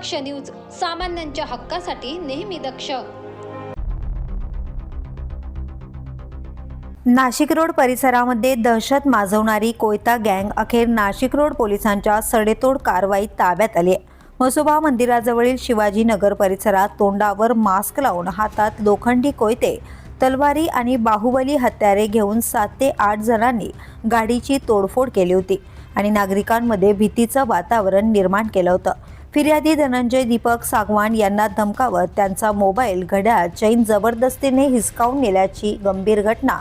दक्ष news सामान्यांच्या हक्कासाठी नेहमी दक्ष. नाशिक रोड परिसरामध्ये दहशत माजवणारी कोयता गँग अखेर नाशिक रोड पोलिसांच्या सडेतोड कारवाईत ताब्यात आली आहे. म्हसोबा मंदिराजवळील शिवाजी नगर परिसरात तोंडावर मास्क लावून हातात लोखंडी कोयते तलवारी आणि बाहुबली हत्यारे घेऊन सात ते आठ जणांनी गाडीची तोडफोड केली होती आणि नागरिकांमध्ये भीतीचं वातावरण निर्माण केलं होतं. फिर्यादी धनंजय दीपक सागवान यांना धमकावत त्यांचा मोबाईल घड्याळ चैन जबरदस्तीने हिसकावून नेल्याची गंभीर घटना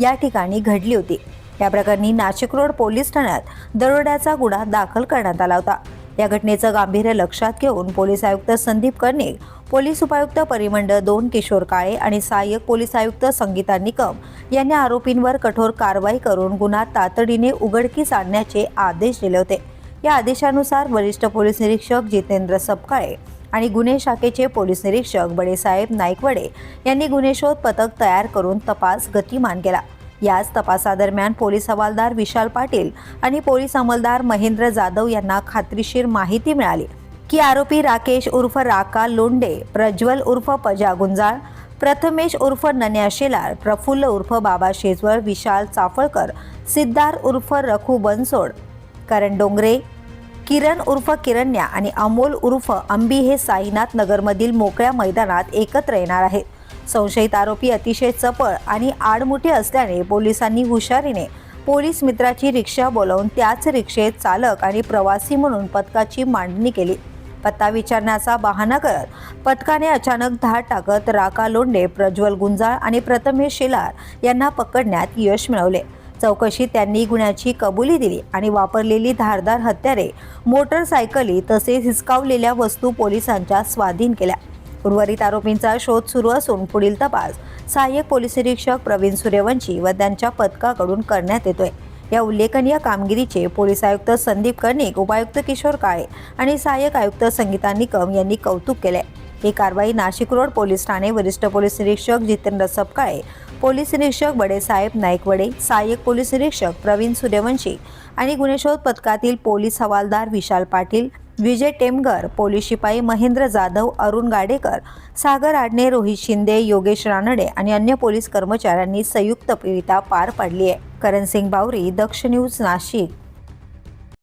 या ठिकाणी घडली होती. या प्रकरणी नाशिक रोड पोलीस ठाण्यात दरोड्याचा गुन्हा दाखल करण्यात आला होता. या घटनेचं गांभीर्य लक्षात घेऊन पोलीस आयुक्त संदीप कर्णिक पोलीस उपायुक्त परिमंडळ दोन किशोर काळे आणि सहाय्यक पोलीस आयुक्त संगीता निकम यांनी आरोपींवर कठोर कारवाई करून गुन्हा तातडीने उघडकीस आणण्याचे आदेश दिले होते. या आदेशानुसार वरिष्ठ पोलीस निरीक्षक जितेंद्र सपकाळे आणि गुन्हे शाखेचे पोलीस निरीक्षक बडेसाहेब नाईकवडे यांनी गुन्हे शोध पथक तयार करून तपास गतिमान केला. याच तपासादरम्यान पोलीस हवालदार विशाल पाटील आणि पोलीस अंमलदार महेंद्र जाधव यांना खात्रीशीर माहिती मिळाली. की आरोपी राकेश उर्फ राका लोंडे प्रज्वल उर्फ पजा गुंजाळ प्रथमेश उर्फ नन्या शेलार प्रफुल्ल उर्फ बाबा शेजवळ विशाल चाफळकर सिद्धार्थ उर्फ रखू बनसोड राजकारण डोंगरे किरण उर्फ किरण्या आणि अमोल उर्फ अंबी हे साईनाथ नगरमधील मोकळ्या मैदानात एकत्र येणार आहेत. संशयित आरोपी अतिशय चपळ आणि आडमुठे असल्याने पोलिसांनी हुशारीने पोलीस मित्राची रिक्षा बोलावून त्याच रिक्षेत चालक आणि प्रवासी म्हणून पथकाची मांडणी केली. पत्ता विचारण्याचा बहाणा करत पथकाने अचानक धाड टाकत राका लोंडे प्रज्वल गुंजाळ आणि प्रथमेश शेलार यांना पकडण्यात यश मिळवले. चौकशीत त्यांनी गुन्ह्याची कबुली दिली आणि वापरलेली धारदार हत्यारे मोटरसायकली तसेच हिसकावलेल्या वस्तू पोलिसांच्या स्वाधीन केल्या. उर्वरित आरोपींचा शोध सुरू असून पुढील तपास सहाय्यक पोलीस निरीक्षक प्रवीण सूर्यवंशी व त्यांच्या पथकाकडून करण्यात येतोय. या उल्लेखनीय कामगिरीचे पोलीस आयुक्त संदीप कर्णिक उपायुक्त किशोर काळे आणि सहाय्यक आयुक्त संगीता निकम यांनी कौतुक केले ही कारवाई नाशिक रोड पोलीस ठाणे वरिष्ठ पोलीस निरीक्षक जितेंद्र सपकाळे पोलीस निरीक्षक बडेसाहेब नाईकवडे सहाय्यक पोलीस निरीक्षक प्रवीण सूर्यवंशी आणि गुन्हेशोध पथकातील पोलीस हवालदार विशाल पाटील विजय टेमगर पोलीस शिपाई महेंद्र जाधव अरुण गाडेकर सागर आडणे रोहित शिंदे योगेश रानडे आणि अन्य पोलीस कर्मचाऱ्यांनी संयुक्तरित्या पार पाडली आहे करण सिंग बावरी दक्ष न्यूज नाशिक.